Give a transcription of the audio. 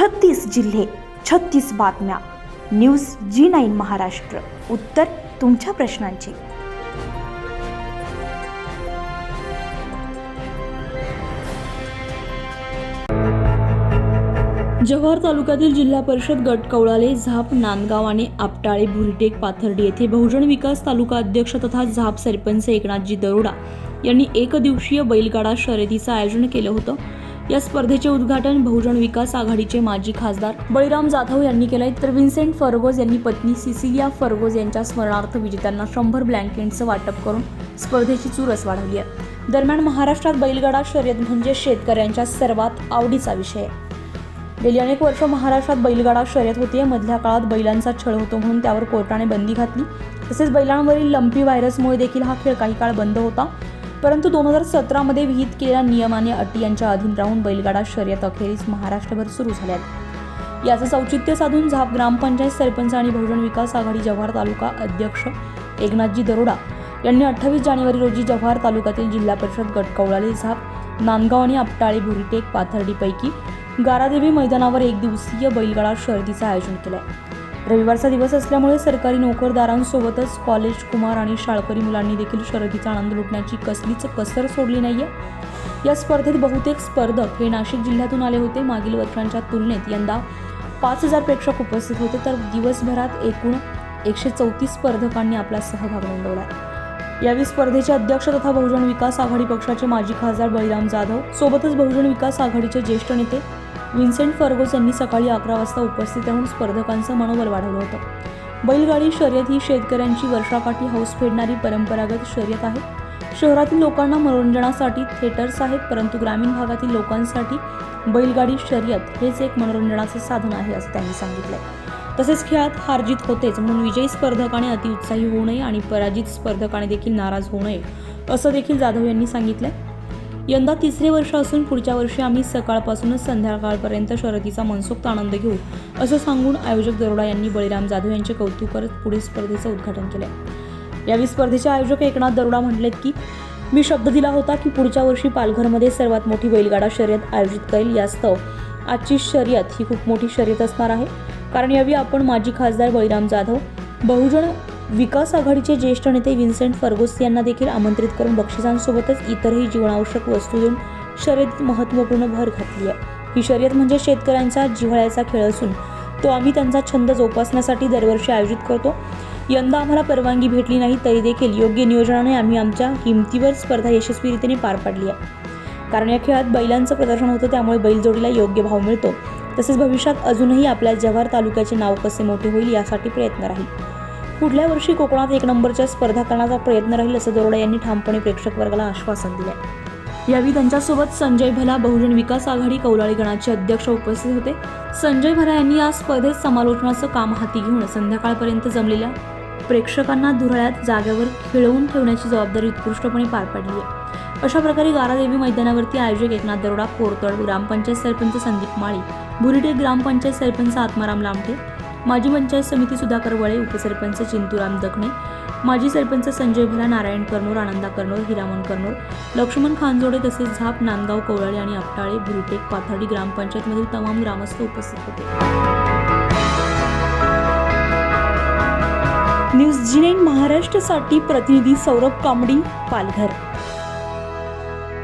छत्तीस जिल्हे छत्तीस बातम्या. News G nine Maharashtra. उत्तर तुमच्या प्रश्नांची. जव्हार तालुक्यातील जिल्हा परिषद गट कवळाले झाप नांदगाव आणि आपटाळे भुरीटेक पाथर्डी येथे बहुजन विकास तालुका अध्यक्ष तथा झाप सरपंच एकनाथजी दरोडा यांनी एक दिवसीय बैलगाडा शर्यतीचं आयोजन केलं होतं. या स्पर्धेचे उद्घाटन बहुजन विकास आघाडीचे माजी खासदार बळीराम जाधव यांनी केलंय तर विन्सेंट फर्गोज यांनी पत्नी सिसिलिया फर्गोज यांच्या स्मरणार्थ विजेत्यांना शंभर ब्लँकेटचं वाटप करून स्पर्धेची चुरस वाढवली आहे. दरम्यान महाराष्ट्रात बैलगाडा शर्यत म्हणजे शेतकऱ्यांच्या सर्वात आवडीचा विषय आहे. गेली अनेक वर्ष महाराष्ट्रात बैलगाडा शर्यत होती. मधल्या काळात बैलांचा छळ होतो म्हणून त्यावर कोर्टाने बंदी घातली. तसेच बैलांवरील लंपी व्हायरसमुळे देखील हा खेळ काही काळ बंद होता. परंतु दोन हजार सतरामध्ये विहित केलेल्या नियमाने अटी यांच्या अधीन राहून बैलगाडा शर्यत अखेरीस महाराष्ट्रभर सुरू झाल्या याचं औचित्य साधून झाप ग्रामपंचायत सरपंच आणि बहुजन विकास आघाडी जव्हार तालुका अध्यक्ष एकनाथजी दरोडा यांनी अठ्ठावीस जानेवारी रोजी जव्हार तालुक्यातील जिल्हा परिषद गटकवळाले झाप नांदगाव आणि आपटाळे भुरीटेक पाथर्डीपैकी गारादेवी मैदानावर एक दिवसीय बैलगाडा शर्यतीचं आयोजन केलं आहे रविवारचा दिवस असल्यामुळे सरकारी नोकरदारांसोबतच कॉलेज कुमार आणि शाळकरी मुलांनी देखील शर्यतीचा आनंद लुटण्याची कसलीच कसर सोडली नाहीये. या स्पर्धेत बहुतेक स्पर्धक हे नाशिक जिल्ह्यातून आले होते. मागील वर्षांच्या तुलनेत यंदा पाच हजार प्रेक्षक उपस्थित होते. तर दिवसभरात एकूण एकशे चौतीस स्पर्धकांनी आपला सहभाग नोंदवला यावेळी स्पर्धेचे अध्यक्ष तथा बहुजन विकास आघाडी पक्षाचे माजी खासदार बळीराम जाधव सोबतच बहुजन विकास आघाडीचे ज्येष्ठ नेते विन्सेंट फर्गोस यांनी सकाळी अकरा वाजता उपस्थित राहून स्पर्धकांचं मनोबल वाढवलं होतं. बैलगाडी शर्यत ही शेतकऱ्यांची वर्षाकाठी हौस फेडणारी परंपरागत शर्यत आहे. शहरातील लोकांना मनोरंजनासाठी थिएटर्स आहेत परंतु ग्रामीण भागातील लोकांसाठी बैलगाडी शर्यत हेच एक मनोरंजनाचे साधन आहे असं त्यांनी सांगितलंय. तसेच खेळात हारजीत होतेच म्हणून विजयी स्पर्धकाने अतिउत्साही होऊ नये आणि पराजित स्पर्धकाने देखील नाराज होऊ नये असं देखील जाधव यांनी सांगितलंय. यंदा तिसरे वर्ष असून पुढच्या वर्षी आम्ही सकाळपासूनच संध्याकाळपर्यंत शर्यतीचा मनसोक्त आनंद घेऊ असं सांगून आयोजक दरोडा यांनी बळीराम जाधव यांचे कौतुक करत पुढील स्पर्धेचं उद्घाटन केलं. यावेळी स्पर्धेचे आयोजक एकनाथ दरोडा म्हटलेत की मी शब्द दिला होता की पुढच्या वर्षी पालघरमध्ये सर्वात मोठी बैलगाडा शर्यत आयोजित करेल यास्तव आजची शर्यत ही खूप मोठी शर्यत असणार आहे. कारण यावेळी आपण माजी खासदार बळीराम जाधव बहुजन विकास आघाडीचे ज्येष्ठ नेते विन्सेंट फर्गोस यांना देखील आमंत्रित करून बक्षिसांसोबतच इतरही जीवनावश्यक वस्तू देऊन शर्यतीत महत्त्वपूर्ण भर घातली आहे. ही शर्यत म्हणजे शेतकऱ्यांचा जिव्हाळ्याचा खेळ असून तो आम्ही त्यांचा छंद जोपासण्यासाठी दरवर्षी आयोजित करतो. यंदा आम्हाला परवानगी भेटली नाही तरी देखील योग्य नियोजनाने आम्ही आमच्या हिमतीवर स्पर्धा यशस्वीरितीने पार पाडली आहे. कारण या खेळात बैलांचं प्रदर्शन होतं त्यामुळे बैलजोडीला योग्य भाव मिळतो. तसेच भविष्यात अजूनही आपल्या जव्हार तालुक्याचे नाव कसे मोठे होईल यासाठी प्रयत्न राहील. पुढल्या वर्षी कोकणात एक नंबरच्या स्पर्धा करण्याचा प्रयत्न राहील असं दरोडा यांनी ठामपणे प्रेक्षक वर्गाला आश्वासन दिले यावेळी त्यांच्यासोबत संजय भला बहुजन विकास आघाडी कौलाळी गणाचे अध्यक्ष उपस्थित होते. संजय भला यांनी या स्पर्धेत समालोचनाचं काम हाती घेऊन संध्याकाळपर्यंत जमलेल्या प्रेक्षकांना धुराळ्यात जागेवर खिळवून ठेवण्याची जबाबदारी उत्कृष्टपणे पार पाडली आहे. अशा प्रकारे गारादेवी मैदानावरती आयोजक एकनाथ दरोडा कोरतड ग्रामपंचायत सरपंच संदीप माळी भुरीटे ग्रामपंचायत सरपंच आत्माराम लामटे माजी पंचायत समिती सुधाकर वळे उपसरपंच चिंतूराम दखणे माजी सरपंच संजय भला नारायण कर्नूर आनंदा कर्नूर हिरामन कर्नूर लक्ष्मण खानजोडे तसेच झाप नांदगाव कवळाळे आणि आपटाळे भुरीटेक पाथर्डी ग्रामपंचायतमधील तमाम ग्रामस्थ उपस्थित होते. न्यूज जी नाईन महाराष्ट्रासाठी प्रतिनिधी सौरभ कांबडी पालघर.